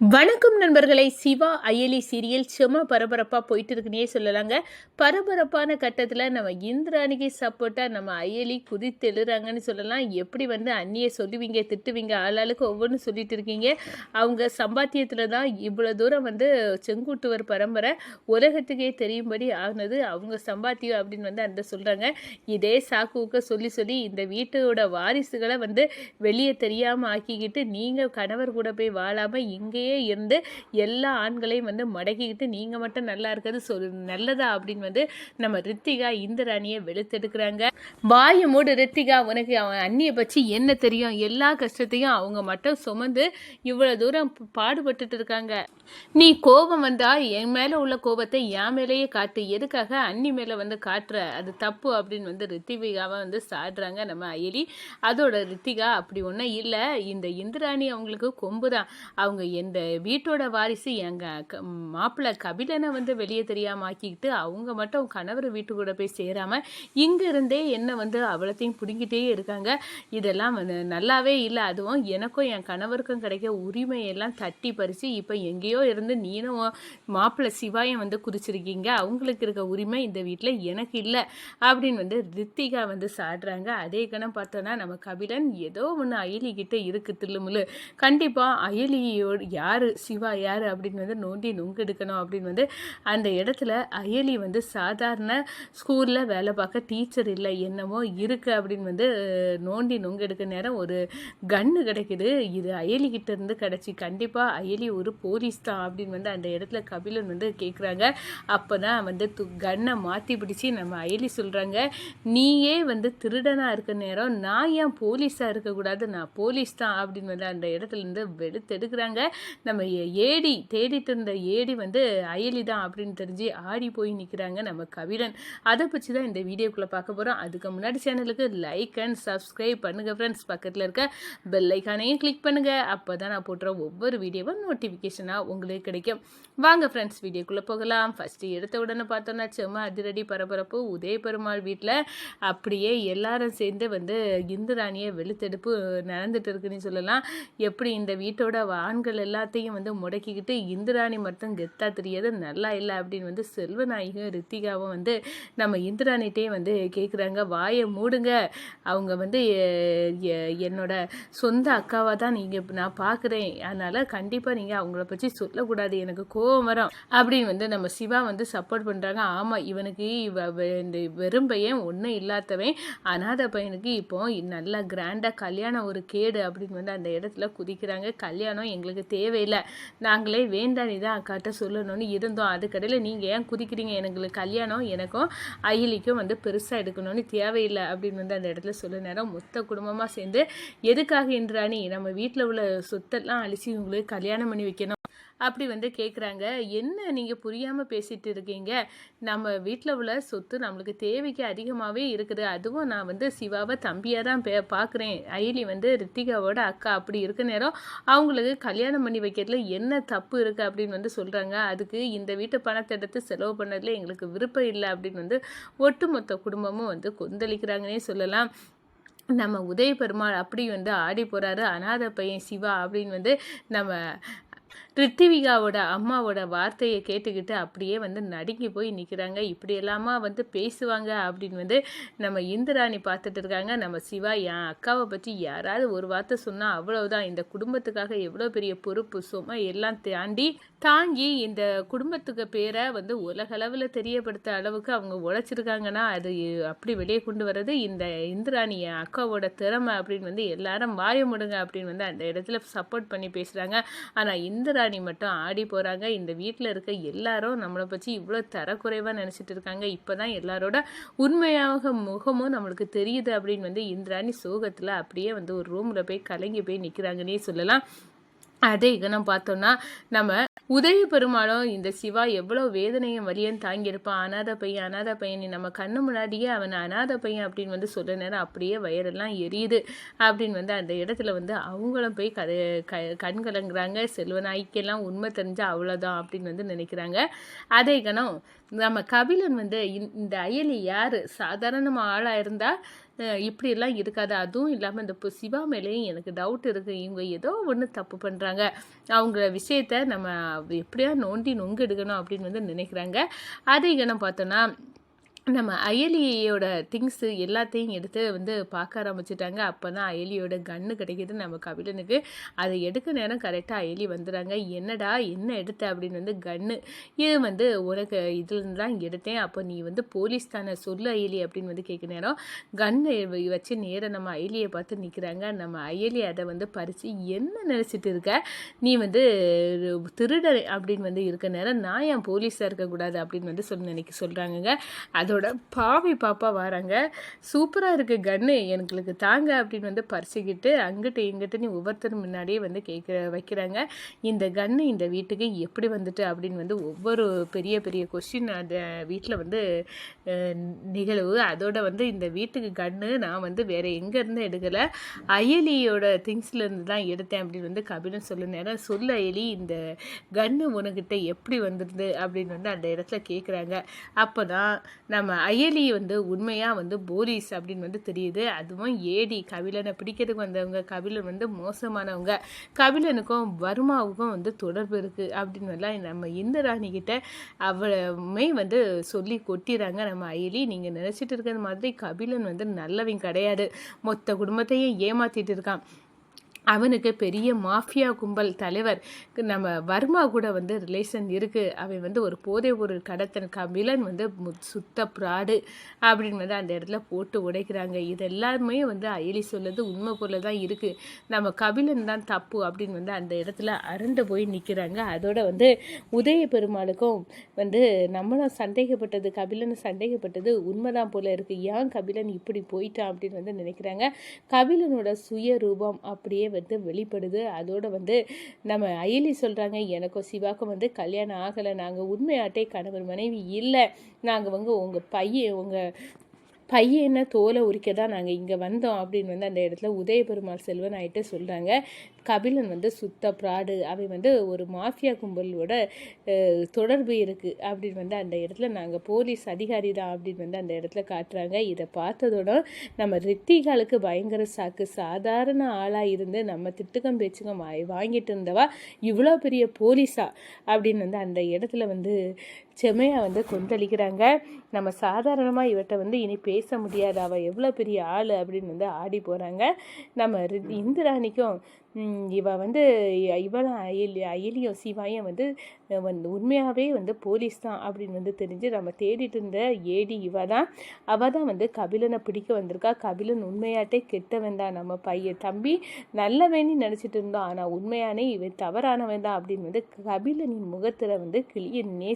வணக்கம் நண்பர்களை. சிவா அயலி சீரியல் செம பரபரப்பாக போயிட்டு இருக்குன்னே சொல்லலாங்க. பரபரப்பான கட்டத்தில் நம்ம இந்திராணிக்கு சப்போர்ட்டாக நம்ம அயலி குதித்தெழுறாங்கன்னு சொல்லலாம். எப்படி வந்து அண்ணியை சொல்லுவீங்க திட்டுவீங்க ஆளாளுக்கு ஒவ்வொன்றும் சொல்லிட்டு இருக்கீங்க. அவங்க சம்பாத்தியத்தில் தான் இவ்வளோ தூரம் வந்து செங்குட்டுவர் பரம்பரை உலகத்துக்கே தெரியும்படி ஆனது அவங்க சம்பாத்தியம் அப்படின்னு வந்து அந்த சொல்கிறாங்க இதே சாக்குவுக்க சொல்லி சொல்லி இந்த வீட்டோட வாரிசுகளை வந்து வெளியே தெரியாமல் ஆக்கிக்கிட்டு நீங்கள் கணவர் கூட போய் வாழாமல் இங்கேயே இருந்து எல்லா ஆண்களையும் வந்து மடக்கிக்கிட்டு நீங்கள் மட்டும் நல்லா இருக்கிறது சொல் நல்லதா? அப்படின்னு வந்து நம்ம ரித்திகா இந்திராணியை வெளுத்தெடுக்கிறாங்க. வாயு மூடு ரித்திகா உனக்கு அவன் அண்ணியை பற்றி என்ன தெரியும்? எல்லா கஷ்டத்தையும் அவங்க மட்டும் சுமந்து இவ்வளோ தூரம் பாடுபட்டுட்டு இருக்காங்க. நீ கோபம் வந்தா என் மேலே உள்ள கோபத்தை என் மேலேயே காட்டு. எதுக்காக அண்ணி மேலே வந்து காட்டுற? அது தப்பு அப்படின்னு வந்து ரித்திகாவை வந்து சாடுறாங்க நம்ம அயலி. அதோட ரித்திகா அப்படி ஒன்றும் இல்லை. இந்த இந்திராணி அவங்களுக்கு கொம்பு தான் அவங்க எந்த வீட்டோட வாரிசு எங்கள் க மாப்பிள்ளை கபிலனை வந்து வெளியே தெரியாமல் ஆக்கிக்கிட்டு அவங்க மட்டும் கணவர் வீட்டு கூட போய் சேராமல் இங்கே இருந்தே வந்து அவ்வளோத்தையும் பிடுங்கிட்டே இருக்காங்க. இதெல்லாம் வந்து நல்லாவே இல்லை. அதுவும் எனக்கும் என் கணவருக்கும் கிடைக்க உரிமையெல்லாம் தட்டி பறித்து இப்போ எங்கேயோ இருந்து நீனும் மாப்பிள்ளை சிவாயம் வந்து குதிச்சிருக்கீங்க. அவங்களுக்கு இருக்க உரிமை இந்த வீட்டில் எனக்கு இல்லை. அப்படின்னு வந்து ரித்திகா வந்து சாடுறாங்க. அதே கணம் பார்த்தோன்னா நம்ம கபிலன் ஏதோ ஒன்று அயலிக்கிட்ட இருக்குது தில்லுமுல்லு. கண்டிப்பாக அயலியோடு யார் சிவா யார் அப்படின்னு வந்து நோண்டி நுங்கு எடுக்கணும் அப்படின்னு வந்து அந்த இடத்துல அயலி வந்து சாதாரண ஸ்கூலில் வேலை பார்க்க டீச்சர் இல்லை என்னமோ இருக்குது அப்படின்னு வந்து நோண்டி நுங்கு எடுக்க நேரம் ஒரு கன்று கிடைக்குது. இது அயலிக்கிட்ட இருந்து கிடச்சி கண்டிப்பாக அயலி ஒரு போலீஸ் தான் அப்படின்னு வந்து அந்த இடத்துல கபிலன் வந்து கேட்குறாங்க அப்போ தான் வந்து து கன்னை மாற்றி பிடிச்சி நம்ம அயலி சொல்கிறாங்க நீயே வந்து திருடனாக இருக்க நேரம் நான் ஏன் போலீஸாக இருக்கக்கூடாது நான் போலீஸ் தான் அப்படின்னு வந்து அந்த இடத்துல இருந்து வெளுத்தெடுக்கிறாங்க. நம்ம ஏடி தேடிட்டு இருந்த ஏடி வந்து அயலி தான் அப்படின்னு தெரிஞ்சு ஆடி போய் நிற்கிறாங்க நம்ம கபிலன் அதை பற்றி தான் இந்த வீடியோக்குள்ளே பார்க்க போகிறோம் அதுக்கு முன்னாடி சேனலுக்கு லைக் அண்ட் சப்ஸ்கிரைப் பண்ணுங்கள் ஃப்ரெண்ட்ஸ் பக்கத்தில் இருக்க பெல் ஐக்கானையும் கிளிக் பண்ணுங்கள் அப்போ தான் நான் போட்டுற ஒவ்வொரு வீடியோவும் நோட்டிஃபிகேஷனாக உங்களுக்கு கிடைக்கும். வாங்க ஃப்ரெண்ட்ஸ் வீடியோக்குள்ளே போகலாம். ஃபஸ்ட்டு எடுத்த உடனே பார்த்தோன்னா செம்ம அதிரடி பரபரப்பு உதய பெருமாள் வீட்டில் அப்படியே எல்லாரும் சேர்ந்து வந்து இந்துராணியை வெளுத்தெடுப்பு நடந்துட்டு இருக்குன்னு சொல்லலாம். எப்படி இந்த வீட்டோட ஆண்கள் எல்லாத்தையும் வந்து முடக்கிக்கிட்டு இந்திராணி மட்டும் கெத்தா தெரியாது நல்லா இல்லை அப்படின்னு வந்து செல்வநாயகம் ரித்திகாவும் வந்து நம்ம இந்திராணிகிட்டே வந்து கேட்குறாங்க வாயை மூடுங்க. அவங்க வந்து என்னோட சொந்த அக்காவாக தான் நீங்கள் நான் பார்க்குறேன் அதனால் கண்டிப்பாக நீங்கள் அவங்கள பற்றி சொல்லக்கூடாது. எனக்கு கோவம் வரும் அப்படின்னு வந்து நம்ம சிவா வந்து சப்போர்ட் பண்ணுறாங்க ஆமாம் இவனுக்கு இவ வெ- இந்த வெறும் பையன் ஒன்றும் இல்லாதவன். அனாதை பையனுக்கு இப்போ நல்லா கிராண்டாக கல்யாணம் ஒரு கேடு அப்படின்னு வந்து அந்த இடத்துல குதிக்கிறாங்க. கல்யாணம் எங்களுக்கு தேவை தேவையில்லை. நாங்களே வேண்டானி தான் அக்காட்ட சொல்லணும்னு இருந்தோம். அதுக்கடையில் நீங்கள் ஏன் குதிக்கிறீங்க? எங்களுக்கு கல்யாணம் எனக்கும் அயிலிக்கும் வந்து பெருசாக எடுக்கணும்னு தேவையில்லை அப்படின்னு வந்து அந்த இடத்துல சொல்ல நேரம் மொத்த குடும்பமாக சேர்ந்து எதுக்காக இன்றாணி நம்ம வீட்டில் உள்ள சொத்தெல்லாம் அழிச்சு உங்களுக்கு கல்யாணம் பண்ணி வைக்கணும். அப்படி வந்து கேட்குறாங்க என்ன நீங்கள் புரியாமல் பேசிகிட்டு இருக்கீங்க? நம்ம வீட்டில் உள்ள சொத்து நம்மளுக்கு தேவைக்கு அதிகமாகவே இருக்குது. அதுவும் நான் வந்து சிவாவை தம்பியாக தான் பே பார்க்குறேன் ஐலி வந்து ரித்திகாவோட அக்கா. அப்படி இருக்க நேரம் அவங்களுக்கு கல்யாணம் பண்ணி வைக்கிறதுல என்ன தப்பு இருக்குது அப்படின்னு வந்து சொல்கிறாங்க அதுக்கு இந்த வீட்டு பணத்தை எடுத்து செலவு பண்ணதில் எங்களுக்கு விருப்பம் இல்லை அப்படின்னு வந்து ஒட்டுமொத்த குடும்பமும் வந்து கொந்தளிக்கிறாங்கன்னே சொல்லலாம். நம்ம உதய பெருமாள் அப்படி வந்து ஆடி போகிறாரு அனாத பையன் சிவா அப்படின்னு வந்து நம்ம ரித்திவிகாவோட அம்மாவோட வார்த்தையை கேட்டுக்கிட்டு அப்படியே வந்து நடுங்கி போய் நிற்கிறாங்க இப்படியெல்லாமா வந்து பேசுவாங்க அப்படின்னு வந்து நம்ம இந்திராணி பார்த்துட்டு இருக்காங்க. நம்ம சிவா என் அக்காவை பற்றி யாராவது ஒரு வார்த்தை சொன்னால் அவ்வளவுதான். இந்த குடும்பத்துக்காக எவ்வளோ பெரிய பொறுப்பு சுமை எல்லாம் தாண்டி தாங்கி இந்த குடும்பத்துக்கு பேரை வந்து உலகளவில் தெரியப்படுத்த அளவுக்கு அவங்க உழைச்சிருக்காங்கன்னா அது அப்படி வெளியே கொண்டு வர்றது இந்த இந்திராணி என் அக்காவோட திறமை அப்படின்னு வந்து எல்லாரும் வாய முடுங்க அப்படின்னு வந்து அந்த இடத்துல சப்போர்ட் பண்ணி பேசுகிறாங்க ஆனால் இந்திராணி மட்டும் ஆடி போகிறாங்க இந்த வீட்டில் இருக்க எல்லாரும் நம்மளை பற்றி இவ்வளோ தரக்குறைவாக நினச்சிட்டு இருக்காங்க. இப்போ தான் எல்லாரோட உண்மையாக முகமும் நம்மளுக்கு தெரியுது அப்படின்னு வந்து இந்திராணி சோகத்தில் அப்படியே வந்து ஒரு ரூமில் போய் கலங்கி போய் நிற்கிறாங்கன்னே சொல்லலாம். அதே இகனம் பார்த்தோம்னா நம்ம உதய பெருமாளும் இந்த சிவா எவ்வளோ வேதனையும் வலியும் தாங்கியிருப்பான் அனாதை பையன் அனாதை பையன். நம்ம கண்ணு முன்னாடியே அவன் அனாதை பையன் அப்படின்னு வந்து சொல்ல நேரம் அப்படியே வயரெல்லாம் எரியுது அப்படின்னு வந்து அந்த இடத்துல வந்து அவங்களும் போய் கதை க கண் கலங்குறாங்க. செல்வநாய்க்கெல்லாம் உண்மை தெரிஞ்சால் அவ்வளோதான் அப்படின்னு வந்து நினைக்கிறாங்க. அதே கணம் நம்ம கபிலன் வந்து இந்த- அயலி யார்? சாதாரணமாக ஆளாக இருந்தால் இப்படியெல்லாம் இருக்காது. அதுவும் இல்லாமல் இந்த சிவா மேலேயும் எனக்கு டவுட் இருக்குது இவங்க ஏதோ ஒன்று தப்பு பண்ணுறாங்க அவங்க விஷயத்த நம்ம எப்படியா நோண்டி நொங்கு எடுக்கணும் அப்படின்னு வந்து நினைக்கிறாங்க. அதை என்ன பார்த்தோன்னா நம்ம அயலியோட திங்ஸு எல்லாத்தையும் எடுத்து வந்து பார்க்க ஆரம்பிச்சிட்டாங்க. அப்போ தான் அயலியோட கன்று கிடைக்கிது நம்ம கபிலனுக்கு. அதை எடுக்க நேரம் கரெக்டாக அயலி வந்துடுறாங்க. என்னடா என்ன எடுத்த அப்படின்னு வந்து கன்று இது வந்து உனக்கு இதுலேருந்து தான் எடுத்தேன். அப்போ நீ வந்து போலீஸ் தானே சொல்லு அயலி அப்படின்னு வந்து கேட்க நேரம் கன்று வச்சு நேராக நம்ம அயலியை பார்த்து நிற்கிறாங்க நம்ம அயலி அதை வந்து பறித்து என்ன நினச்சிட்டு இருக்க? நீ வந்து திருடர் அப்படின்னு வந்து இருக்க நேரம் நான் ஏன் போலீஸாக இருக்கக்கூடாது அப்படின்னு வந்து சொல்லி நினைக்க சொல்கிறாங்க அதோட பாவி பாப்பா வராங்க. சூப்பராக இருக்குது கன்னு எங்களுக்கு தாங்க அப்படின்னு வந்து பறிச்சுக்கிட்டு அங்கிட்டு இங்கிட்டு நீ ஒவ்வொருத்தரும் முன்னாடியே வந்து கேட்க வைக்கிறாங்க. இந்த கன்னு இந்த வீட்டுக்கு எப்படி வந்துட்டு அப்படின்னு வந்து ஒவ்வொரு பெரிய பெரிய கொஷின் அந்த வீட்டில் வந்து நிகழ்வு. அதோட வந்து இந்த வீட்டுக்கு கன்னு நான் வந்து வேறு எங்கேருந்து எடுக்கலை. அயலியோட திங்ஸ்லேருந்து தான் எடுத்தேன் அப்படின்னு வந்து கபிலன் சொல்ல நேரம் சொல்ல அயலி இந்த கன்னு உனக்கிட்ட எப்படி வந்துடுது அப்படின்னு வந்து அந்த இடத்துல கேட்குறாங்க அப்போ தான் நம்ம அயலி வந்து உண்மையாக வந்து போலீஸ் அப்படின்னு வந்து தெரியுது. அதுவும் ஏடி கபிலனை பிடிக்கிறதுக்கு வந்தவங்க கபிலன் வந்து மோசமானவங்க கபிலனுக்கும் வர்மாவுக்கும் வந்து தொடர்பு இருக்குது அப்படின்னு எல்லாம் நம்ம இந்திராணி கிட்ட அவளுமே வந்து சொல்லி கொட்டிடுறாங்க நம்ம அயலி நீங்கள் நினச்சிட்டு இருக்கிற மாதிரி கபிலன் வந்து நல்லவன் கிடையாது. மொத்த குடும்பத்தையும் ஏமாத்திட்டு இருக்கான். அவனுக்கு பெரிய மாஃபியா கும்பல் தலைவர். நம்ம வர்மா கூட வந்து ரிலேஷன் இருக்குது அவன் வந்து ஒரு போதை பொருள் கடத்தன் கபிலன் வந்து சுத்த பிராடு அப்படின்னு வந்து அந்த இடத்துல போட்டு உடைக்கிறாங்க. இது எல்லாருமே வந்து அயலி சொல்லது உண்மை போல தான் இருக்குது நம்ம கபிலன் தான் தப்பு அப்படின்னு வந்து அந்த இடத்துல அரண்டு போய் நிற்கிறாங்க அதோட வந்து உதய பெருமாளுக்கும் வந்து நம்மளும் சந்தேகப்பட்டது கபிலன் சந்தேகப்பட்டது உண்மைதான் போல இருக்குது ஏன் கபிலன் இப்படி போயிட்டான் அப்படின்னு வந்து நினைக்கிறாங்க. கபிலனோட சுய ரூபம் அப்படியே வந்து வெளிப்படுது. அதோடு வந்து நம்ம அயலி சொல்கிறாங்க எனக்கும் சிவாக்கும் வந்து கல்யாணம் ஆகலை. நாங்கள் உண்மையாட்டே கணவர் மனைவி இல்லை. நாங்கள் வந்து உங்கள் பையன் உங்கள் பையனை தோலை உரிக்க தான் நாங்கள் இங்கே வந்தோம். அப்படின்னு வந்து அந்த இடத்துல உதயபெருமாள் செல்வன் ஆகிட்டு சொல்கிறாங்க கபிலன் வந்து சுத்த ப்ராடு அவன் வந்து ஒரு மாஃபியா கும்பலோட தொடர்பு இருக்குது அப்படின்னு வந்து அந்த இடத்துல நாங்கள் போலீஸ் அதிகாரி தான் அப்படின்னு வந்து அந்த இடத்துல காட்டுறாங்க. இதை பார்த்ததோட நம்ம ரித்திகாலுக்கு பயங்கர சாக்கு. சாதாரண ஆளாக இருந்து நம்ம திட்டுக்கம் பேச்சுக்கம் வாய்- வாங்கிட்டு இருந்தவா இவ்வளோ பெரிய போலீஸா அப்படின்னு வந்து அந்த இடத்துல வந்து செமையாக வந்து கொந்தளிக்கிறாங்க. நம்ம சாதாரணமாக இவர்கிட்ட வந்து இனி பேச முடியாது. அவள் எவ்வளோ பெரிய ஆள் அப்படின்னு வந்து ஆடி போகிறாங்க நம்ம ரி- இந்திராணிக்கும் இவள் இவ வந்து இவளும் அயலி அயலியும் சிவாயும் வந்து வந்து உண்மையாகவே வந்து போலீஸ் தான் அப்படின்னு வந்து தெரிஞ்சு நம்ம தேடிட்டு இருந்த ஏடி இவ தான். அவள் தான் வந்து கபிலனை பிடிக்க வந்திருக்கா. கபிலன் உண்மையாட்டே கெட்டவன் தான் நம்ம பையன் தம்பி நல்லவன்னு நினச்சிட்டு இருந்தோம். ஆனால் உண்மையானே இவன் தவறானவன் தான் அப்படின்னு வந்து கபிலனின் முகத்தில் வந்து கிளியன்னே